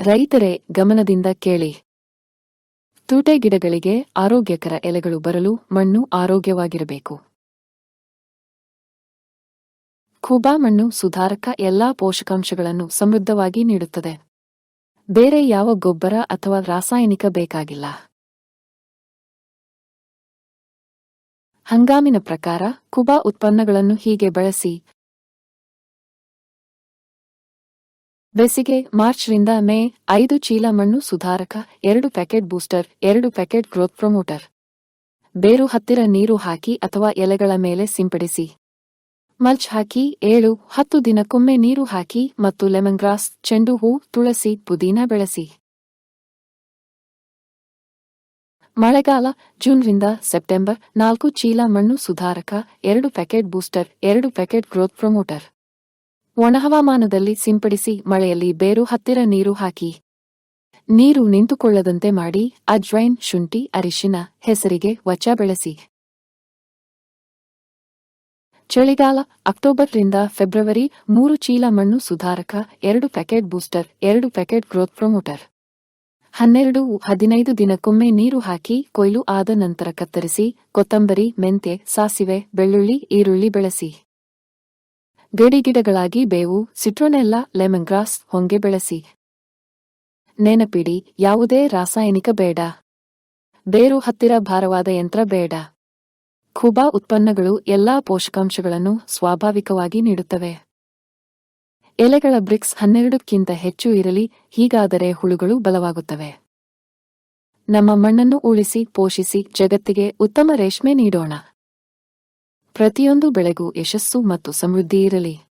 ರೈತರೇ, ಗಮನದಿಂದ ಕೇಳಿ. ತೂಟೆ ಗಿಡಗಳಿಗೆ ಆರೋಗ್ಯಕರ ಎಲೆಗಳು ಬರಲು ಮಣ್ಣು ಆರೋಗ್ಯವಾಗಿರಬೇಕು. ಖೂಬಾ ಮಣ್ಣು ಸುಧಾರಕ ಎಲ್ಲಾ ಪೋಷಕಾಂಶಗಳನ್ನು ಸಮೃದ್ಧವಾಗಿ ನೀಡುತ್ತದೆ. ಬೇರೆ ಯಾವ ಗೊಬ್ಬರ ಅಥವಾ ರಾಸಾಯನಿಕ ಬೇಕಾಗಿಲ್ಲ. ಹಂಗಾಮಿನ ಪ್ರಕಾರ ಕುಬಾ ಉತ್ಪನ್ನಗಳನ್ನು ಹೀಗೆ ಬಳಸಿ ಬೇಸಿಗೆ, ಮಾರ್ಚ್ರಿಂದ ಮೇ ಐದು ಚೀಲ ಮಣ್ಣು ಸುಧಾರಕ, ಎರಡು ಪ್ಯಾಕೆಟ್ ಬೂಸ್ಟರ್, ಎರಡು ಪ್ಯಾಕೆಟ್ ಗ್ರೋತ್ ಪ್ರಮೋಟರ್. ಬೇರು ಹತ್ತಿರ ನೀರು ಹಾಕಿ ಅಥವಾ ಎಲೆಗಳ ಮೇಲೆ ಸಿಂಪಡಿಸಿ. ಮಲ್ಚ್ ಹಾಕಿ, ಏಳು, ಹತ್ತು ದಿನಕ್ಕೊಮ್ಮೆ ನೀರು ಹಾಕಿ ಮತ್ತು ಲೆಮನ್ ಗ್ರಾಸ್ ಚೆಂಡು ಹೂ, ತುಳಸಿ, ಪುದೀನ ಬೆಳೆಸಿ. ಮಳೆಗಾಲ, ಜೂನ್ರಿಂದ ಸೆಪ್ಟೆಂಬರ್ ನಾಲ್ಕು ಚೀಲ ಮಣ್ಣು ಸುಧಾರಕ, ಎರಡು ಪ್ಯಾಕೆಟ್ ಬೂಸ್ಟರ್, ಎರಡು ಪ್ಯಾಕೆಟ್ ಗ್ರೋತ್ ಪ್ರಮೋಟರ್. ಒಣಹವಾಮಾನದಲ್ಲಿ ಸಿಂಪಡಿಸಿ ಮಳೆಯಲ್ಲಿ ಬೇರು ಹತ್ತಿರ ನೀರು ಹಾಕಿ. ನೀರು ನಿಂತುಕೊಳ್ಳದಂತೆ ಮಾಡಿ, ಅಜ್ವೈನ್ ಶುಂಠಿ ಅರಿಶಿನ ಹೆಸರಿಗೆ ವಚ ಬೆಳೆಸಿ. ಚಳಿಗಾಲ, ಅಕ್ಟೋಬರ್ರಿಂದ ಫೆಬ್ರವರಿ ಮೂರು ಚೀಲ ಮಣ್ಣು ಸುಧಾರಕ, ಎರಡು ಪ್ಯಾಕೆಟ್ ಬೂಸ್ಟರ್, ಎರಡು ಪ್ಯಾಕೆಟ್ ಗ್ರೋತ್ ಪ್ರಮೋಟರ್. ಹನ್ನೆರಡು, ಹದಿನೈದು ದಿನಕ್ಕೊಮ್ಮೆ ನೀರು ಹಾಕಿ, ಕೊಯ್ಲು ಆದ ನಂತರ ಕತ್ತರಿಸಿ, ಕೊತ್ತಂಬರಿ ಮೆಂತೆ ಸಾಸಿವೆ, ಬೆಳ್ಳುಳ್ಳಿ, ಈರುಳ್ಳಿ ಬೆಳೆಸಿ. ಗಡಿಗಿಡಗಳಾಗಿ ಬೇವು, ಸಿಟ್ರೋನೆಲ್ಲ ಲೆಮನ್ ಗ್ರಾಸ್ ಹೊಂಗೆ ಬೆಳೆಸಿ. ನೆನಪಿಡಿ, ಯಾವುದೇ ರಾಸಾಯನಿಕ ಬೇಡ. ಬೇರು ಹತ್ತಿರ ಭಾರವಾದ ಯಂತ್ರ ಬೇಡ. ಖುಬಾ ಉತ್ಪನ್ನಗಳು ಎಲ್ಲಾ ಪೋಷಕಾಂಶಗಳನ್ನು ಸ್ವಾಭಾವಿಕವಾಗಿ ನೀಡುತ್ತವೆ. ಎಲೆಗಳ ಬ್ರಿಕ್ಸ್ ಹನ್ನೆರಡಕ್ಕಿಂತ ಹೆಚ್ಚು ಇರಲಿ, ಹೀಗಾದರೆ ಹುಳುಗಳು ಬಲವಾಗುತ್ತವೆ. ನಮ್ಮ ಮಣ್ಣನ್ನು ಉಳಿಸಿ, ಪೋಷಿಸಿ, ಜಗತ್ತಿಗೆ ಉತ್ತಮ ರೇಷ್ಮೆ ನೀಡೋಣ. ಪ್ರತಿಯೊಂದು ಬೆಳೆಗೂ ಯಶಸ್ಸು ಮತ್ತು ಸಮೃದ್ಧಿ ಇರಲಿ.